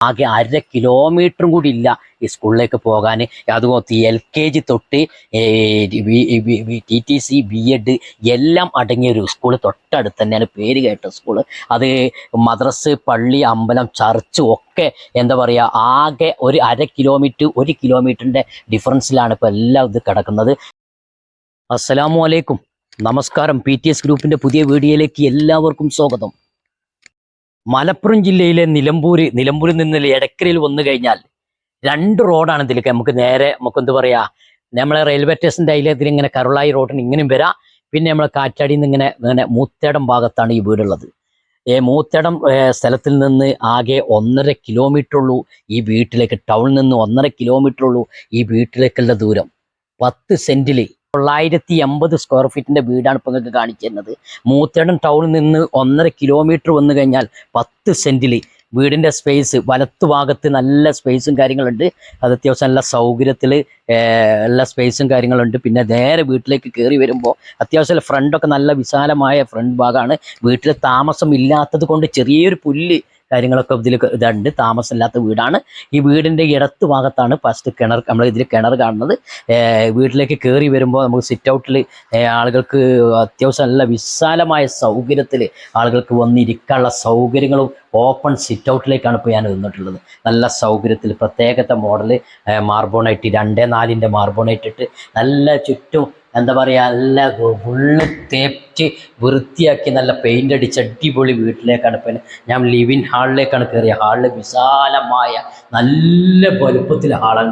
ആകെ അര കിലോമീറ്ററും കൂടി ഇല്ല ഈ സ്കൂളിലേക്ക് പോകാൻ അതുപോലെ എൽ കെ ജി തൊട്ട് T T C B Ed എല്ലാം അടങ്ങിയ ഒരു സ്കൂൾ തൊട്ടടുത്ത് തന്നെയാണ് പേര് കേട്ട സ്കൂൾ അത് മദ്രസ് പള്ളി അമ്പലം ചർച്ച് ഒക്കെ എന്താ പറയുക ആകെ ഒരു അര കിലോമീറ്റർ ഒരു കിലോമീറ്ററിന്റെ ഡിഫറൻസിലാണ് ഇപ്പോൾ എല്ലാം ഇത് കിടക്കുന്നത്. അസ്സലാമു അലൈക്കും. നമസ്കാരം. പി ടി എസ് ഗ്രൂപ്പിന്റെ പുതിയ വീഡിയോയിലേക്ക് എല്ലാവർക്കും സ്വാഗതം. മലപ്പുറം ജില്ലയിലെ നിലമ്പൂർ നിലമ്പൂരിൽ നിന്ന് എടക്കരയിൽ വന്നു കഴിഞ്ഞാൽ രണ്ട് റോഡാണ് ഇതിലേക്ക്. നമുക്ക് നേരെ നമുക്ക് എന്ത് പറയാ നമ്മളെ റെയിൽവേ സ്റ്റേഷന്റെ അതിലെ ഇങ്ങനെ കരുളായി റോഡിന് ഇങ്ങനെയും വരാം. പിന്നെ നമ്മളെ കാറ്റാടിയിൽ നിന്ന് ഇങ്ങനെ ഇങ്ങനെ മൂത്തേടം ഭാഗത്താണ് ഈ വീടുള്ളത്. ഏ മൂത്തേടം സ്ഥലത്തിൽ നിന്ന് ആകെ ഒന്നര കിലോമീറ്റർ ഉള്ളൂ ഈ വീട്ടിലേക്ക് ടൗണിൽ നിന്ന് ഒന്നര കിലോമീറ്റർ ഉള്ളൂ ഈ വീട്ടിലേക്കുള്ള ദൂരം. പത്ത് സെന്റിൽ തൊള്ളായിരത്തി എൺപത് സ്ക്വയർ ഫീറ്റിന്റെ വീടാണ് ഇപ്പൊ നിങ്ങൾക്ക് കാണിച്ചു തരുന്നത് മൂത്തേടൻ ടൗണിൽ നിന്ന് ഒന്നര കിലോമീറ്റർ വന്നു കഴിഞ്ഞാൽ പത്ത് സെന്റിൽ വീടിന്റെ സ്പേസ് വലത്തു ഭാഗത്ത് നല്ല സ്പേസും കാര്യങ്ങളുണ്ട്. അത് അത്യാവശ്യം നല്ല സൗകര്യത്തിൽ എല്ലാ സ്പേസും കാര്യങ്ങളുണ്ട്. പിന്നെ നേരെ വീട്ടിലേക്ക് കയറി വരുമ്പോൾ അത്യാവശ്യം ഫ്രണ്ടൊക്കെ നല്ല വിശാലമായ ഫ്രണ്ട് ഭാഗമാണ് വീട്ടിൽ താമസം ഇല്ലാത്തത് കൊണ്ട് ചെറിയൊരു പുല്ല് കാര്യങ്ങളൊക്കെ ഇതിൽ ഇതുണ്ട് താമസമില്ലാത്ത വീടാണ്. ഈ വീടിന്റെ ഇടത്ത് ഭാഗത്താണ് ഫസ്റ്റ് കിണർ. നമ്മൾ ഇതിൽ കിണർ കാണുന്നത്. വീട്ടിലേക്ക് കയറി വരുമ്പോൾ നമുക്ക് സിറ്റ് ഔട്ടിൽ ആളുകൾക്ക് അത്യാവശ്യം നല്ല വിശാലമായ സൗകര്യത്തിൽ ആളുകൾക്ക് വന്നിരിക്കാനുള്ള സൗകര്യങ്ങളും ഓപ്പൺ സിറ്റ് ഔട്ടിലേക്കാണ് ഇപ്പോൾ ഞാൻ നിന്നിട്ടുള്ളത്. നല്ല സൗകര്യത്തിൽ പ്രത്യേകത്തെ മോഡൽ മാർബോണൈറ്റ് രണ്ടേ നാലിന്റെ മാർബോണൈറ്റ് ഇട്ട് നല്ല ചുറ്റും എന്താ പറയുക നല്ല ഫുള്ള് തേച്ച് വൃത്തിയാക്കി നല്ല പെയിന്റ് അടിച്ച് അടിപൊളി വീട്ടിലേക്കാണ് പിന്നെ ഞാൻ ലിവിൻ ഹാളിലേക്കാണ് കയറിയ ഹാളിൽ വിശാലമായ നല്ല വലുപ്പത്തിൽ ഹാളാണ്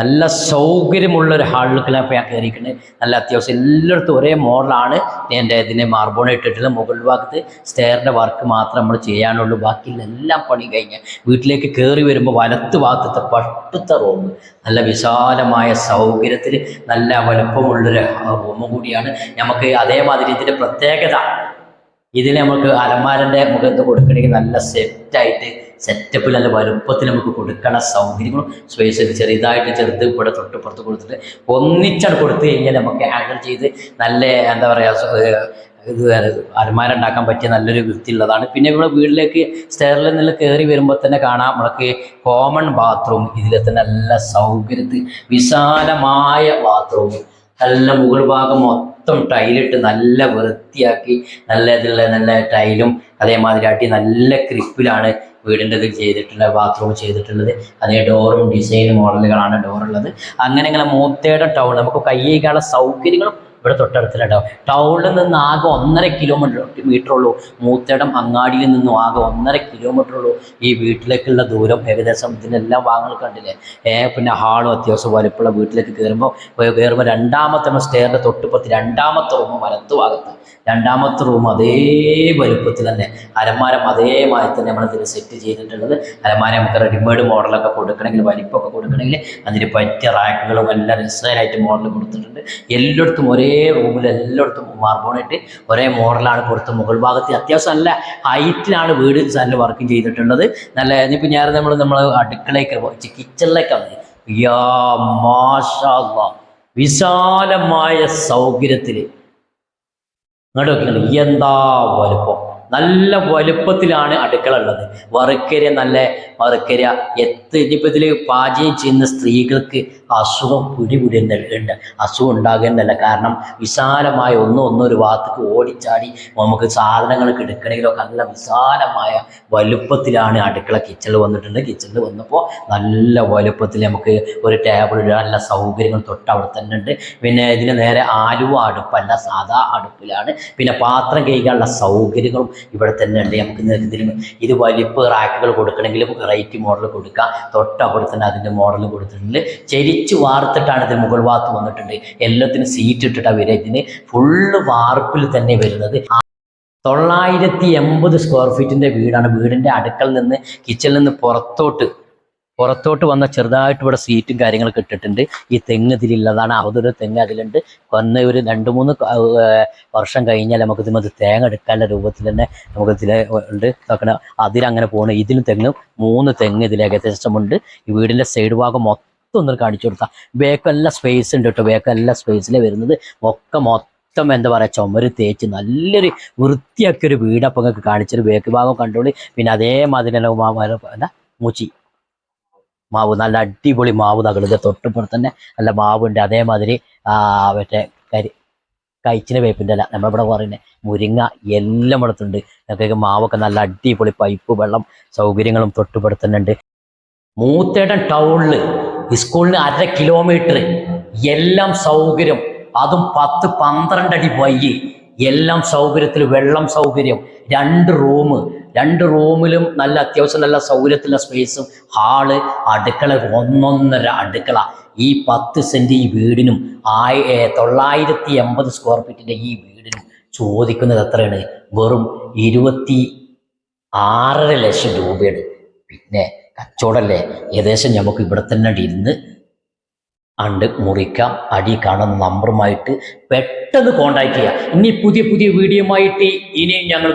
നല്ല സൗകര്യമുള്ള ഒരു ഹാളിലേക്കാണ് ഇപ്പോൾ ഞാൻ കയറിയിരിക്കുന്നത് നല്ല അത്യാവശ്യം എല്ലായിടത്തും ഒരേ മോഡലാണ്. എന്റെ ഇതിനെ മാർബോൺ ഇട്ടിട്ടുള്ള മുകൾ ഭാഗത്ത് സ്റ്റെയറിന്റെ വർക്ക് മാത്രം നമ്മൾ ചെയ്യാനുള്ളൂ. ബാക്കിയുള്ള എല്ലാം പണി കഴിഞ്ഞ് വീട്ടിലേക്ക് കയറി വരുമ്പോൾ വലത്ത് ഭാഗത്തെ പട്ടുത്ത റൂം നല്ല വിശാലമായ സൗകര്യത്തിൽ നല്ല വലുപ്പമുള്ളൊരു റൂം കൂടിയാണ്. നമുക്ക് അതേമാതിരി ഇതിന്റെ പ്രത്യേകത ഇതിൽ നമുക്ക് അലമാരന്റെ മുഖത്ത് കൊടുക്കണമെങ്കിൽ നല്ല സെറ്റായിട്ട് സെറ്റപ്പിൽ നല്ല വലുപ്പത്തിൽ നമുക്ക് കൊടുക്കണ സൗകര്യങ്ങളും സ്പേസ് ചെറുതായിട്ട് ചെറുത് ഇവിടെ തൊട്ടുപുറത്ത് കൊടുത്തിട്ട് ഒന്നിച്ചാണ് കൊടുത്തു കഴിഞ്ഞാൽ നമുക്ക് ഹാൻഡിൽ ചെയ്ത് നല്ല എന്താ പറയുക ഇത് അലമാര ഉണ്ടാക്കാൻ പറ്റിയ നല്ലൊരു വൃത്തിയുള്ളതാണ്. പിന്നെ ഇവിടെ വീട്ടിലേക്ക് സ്റ്റെയറിൽ നിന്ന് കയറി വരുമ്പോൾ തന്നെ കാണാം നമ്മൾക്ക് കോമൺ ബാത്റൂം ഇതിലെ തന്നെ നല്ല സൗകര്യത്തിൽ വിശാലമായ ബാത്റൂം നല്ല മുകൾ ഭാഗം മൊത്തം ടൈലിട്ട് നല്ല വൃത്തിയാക്കി നല്ല ഇതിലുള്ള നല്ല ടൈലും അതേമാതിരി ആട്ടി നല്ല ക്രിപ്പിലാണ് വീടിന്റെ ഇത് ചെയ്തിട്ടുള്ള ബാത്റൂം ചെയ്തിട്ടുള്ളത്. അതേ ഡോറും ഡിസൈൻ മോഡലുകളാണ് ഡോറുള്ളത്. അങ്ങനെ ഇങ്ങനെ മൂത്തയുടെ ടൗൺ നമുക്ക് കൈ കൈകാനുള്ള സൗകര്യങ്ങളും ഇവിടെ തൊട്ടടുത്തുണ്ടാവും ടൗണിൽ നിന്ന് ആകെ ഒന്നര കിലോമീറ്റർ മീറ്റർ ഉള്ളൂ. മൂത്തേടം അങ്ങാടിയിൽ നിന്നും ആകെ ഒന്നര കിലോമീറ്റർ ഉള്ളൂ. ഈ വീട്ടിലേക്കുള്ള ദൂരം ഏകദേശം ഇതിനെല്ലാം വാങ്ങൽ കണ്ടില്ലേ? ഏ പിന്നെ ഹാളും അത്യാവശ്യം വലുപ്പുള്ള വീട്ടിലേക്ക് കയറുമ്പോൾ കയറുമ്പോൾ രണ്ടാമത്തെ സ്റ്റെയറിന്റെ തൊട്ടുപുറത്ത് രണ്ടാമത്തെ റൂം വലത്ത് ഭാഗത്ത്. രണ്ടാമത്തെ റൂം അതേ വലുപ്പത്തിൽ തന്നെ. അലമാരം അതേമാതിരി തന്നെ നമ്മൾ ഇതിന് സെറ്റ് ചെയ്തിട്ടുള്ളത്. അലമാര നമുക്ക് റെഡിമെയ്ഡ് മോഡലൊക്കെ കൊടുക്കണമെങ്കിൽ വലിപ്പമൊക്കെ കൊടുക്കണമെങ്കിൽ അതിന് പറ്റിയ റാക്കുകളും എല്ലാം രസകരമായിട്ട് മോഡൽ കൊടുത്തിട്ടുണ്ട്. എല്ലായിടത്തും ഒരേ റൂമിൽ എല്ലായിടത്തും മാർബോണായിട്ട് ഒരേ മോഡലാണ് കൊടുത്ത് മുകൾ ഭാഗത്ത്. അത്യാവശ്യം നല്ല ഹൈറ്റിലാണ് വീട് നല്ല വർക്ക് ചെയ്തിട്ടുള്ളത്. നല്ല ഇനിയിപ്പോൾ ഞാൻ നമ്മൾ നമ്മൾ അടുക്കളയൊക്കെ കിച്ചണിലേക്കാണ് യാ മാഷാ. വിശാലമായ സൗകര്യത്തിൽ ഇങ്ങോട്ട് എന്താ വലുപ്പം? നല്ല വലുപ്പത്തിലാണ് അടുക്കള ഉള്ളത് വറുക്കര നല്ല വറുക്കര. എത്ത് ഇനിയിപ്പോൾ ഇതിൽ പാചകം ചെയ്യുന്ന സ്ത്രീകൾക്ക് അസുഖം പിടിപിടുന്നുണ്ട് അസുഖം ഉണ്ടാകുന്നല്ല കാരണം വിശാലമായ ഒന്നും ഒരു ഭാഗത്തേക്ക് ഓടിച്ചാടി നമുക്ക് സാധനങ്ങൾക്ക് എടുക്കണമെങ്കിലൊക്കെ നല്ല വിശാലമായ വലുപ്പത്തിലാണ് അടുക്കള കിച്ചണിൽ വന്നിട്ടുണ്ട്. കിച്ചണിൽ വന്നപ്പോൾ നല്ല വലുപ്പത്തിൽ നമുക്ക് ഒരു ടേബിൾ ഇടാൻ നല്ല സൗകര്യങ്ങൾ തൊട്ട് അവിടെ തന്നെ ഉണ്ട്. പിന്നെ ഇതിന് നേരെ ആലുവ അടുപ്പല്ല. സാധാ അടുപ്പിലാണ്. പിന്നെ പാത്രം കഴുകാനുള്ള സൗകര്യങ്ങളും ഇവിടെ തന്നെ ഉണ്ട്. നമുക്ക് ഇതിലും ഇത് വലിപ്പ് റാക്കുകൾ കൊടുക്കണമെങ്കിലും റൈറ്റ് മോഡൽ കൊടുക്കാം. തൊട്ടപ്പുറത്ത് തന്നെ അതിന്റെ മോഡൽ കൊടുത്തിട്ടുണ്ട്. ചരിച്ച് വാർത്തിട്ടാണ് ഇതിന് മുകൾ ഭാഗത്ത് വന്നിട്ടുണ്ട്. എല്ലാത്തിനും സീറ്റ് ഇട്ടിട്ടാണ് വരിക. ഇതിന് ഫുള്ള് വാർപ്പിൽ തന്നെ വരുന്നത്. തൊള്ളായിരത്തി എൺപത് സ്ക്വയർ ഫീറ്റിന്റെ വീടാണ്. വീടിന്റെ അടുക്കൽ നിന്ന് കിച്ചണിൽ നിന്ന് പുറത്തോട്ട് പുറത്തോട്ട് വന്ന ചെറുതായിട്ട് ഇവിടെ സീറ്റും കാര്യങ്ങളൊക്കെ ഇട്ടിട്ടുണ്ട്. ഈ തെങ്ങ് ഇതിലുള്ളതാണ്. അവതൊരു തെങ്ങ് അതിലുണ്ട്. വന്ന ഒരു രണ്ട് മൂന്ന് വർഷം കഴിഞ്ഞാൽ നമുക്ക് ഇതിന് തേങ്ങ എടുക്കാനുള്ള രൂപത്തിൽ തന്നെ നമുക്ക് ഇതിൽ ഉണ്ട്. നോക്കണ അതിലങ്ങനെ പോകണം ഇതിലും തെങ്ങ് മൂന്ന് തെങ്ങ് ഇതിൽ ഏകദേശം ഉണ്ട്. ഈ വീടിന്റെ സൈഡ് ഭാഗം മൊത്തം ഒന്ന് കാണിച്ചു കൊടുത്താൽ ബേക്കെല്ലാം സ്പേസ് ഉണ്ട് കേട്ടോ. ബേക്കെല്ലാം സ്പേസിലേ വരുന്നത്. ഒക്കെ മൊത്തം മൊത്തം എന്താ പറയുക ചുമര് തേച്ച് നല്ലൊരു വൃത്തിയാക്കിയൊരു വീട് അപ്പം നിങ്ങൾക്ക് കാണിച്ചൊരു ബേക്ക് ഭാഗം കണ്ടോളി. പിന്നെ അതേമാതിരി എന്താ? മൂച്ചി. മാവ് നല്ല അടിപൊളി മാവ് തകളുത് തൊട്ടിപ്പുറത്ത് തന്നെ നല്ല മാവുണ്ട്. അതേമാതിരി മറ്റേ കരി കഴിച്ചിന് വേപ്പിന്റെ അല്ല നമ്മളിവിടെ പറയുന്നത് മുരിങ്ങ എല്ലാം ഇടത്തുണ്ട് ഞങ്ങൾക്ക് മാവൊക്കെ നല്ല അടിപൊളി പൈപ്പ് വെള്ളം സൗകര്യങ്ങളും തൊട്ടുപെടുത്തുന്നുണ്ട് മൂത്തേടൻ ടൗണിൽ സ്കൂളിന് അര കിലോമീറ്റർ എല്ലാം സൗകര്യം. അതും പത്ത് പന്ത്രണ്ട് അടി വൈകി. എല്ലാം സൗകര്യത്തിൽ വെള്ളം സൗകര്യം. രണ്ട് റൂം. രണ്ട് റൂമിലും നല്ല അത്യാവശ്യം നല്ല സൗകര്യത്തിലുള്ള സ്പേസും ഹാൾ അടുക്കള ഒന്നൊന്നര അടുക്കള. ഈ പത്ത് സെന്റ് ഈ വീടിനും ആയ തൊള്ളായിരത്തി എൺപത് സ്ക്വയർ ഫീറ്റിന്റെ ഈ വീടിനും ചോദിക്കുന്നത് എത്രയാണ്? വെറും ഇരുപത്തി ആറര ലക്ഷം രൂപയാണ്. പിന്നെ കച്ചവടല്ലേ? ഏകദേശം നമുക്ക് ഇവിടെ തന്നെ ഇരുന്ന് അണ്ട് മുറിക്കാം. അടി കാണുന്ന നമ്പറുമായിട്ട് പെട്ടെന്ന് കോണ്ടാക്ട് ചെയ്യാം. ഇനി പുതിയ പുതിയ വീഡിയോയുമായിട്ട് ഇനിയും ഞങ്ങൾ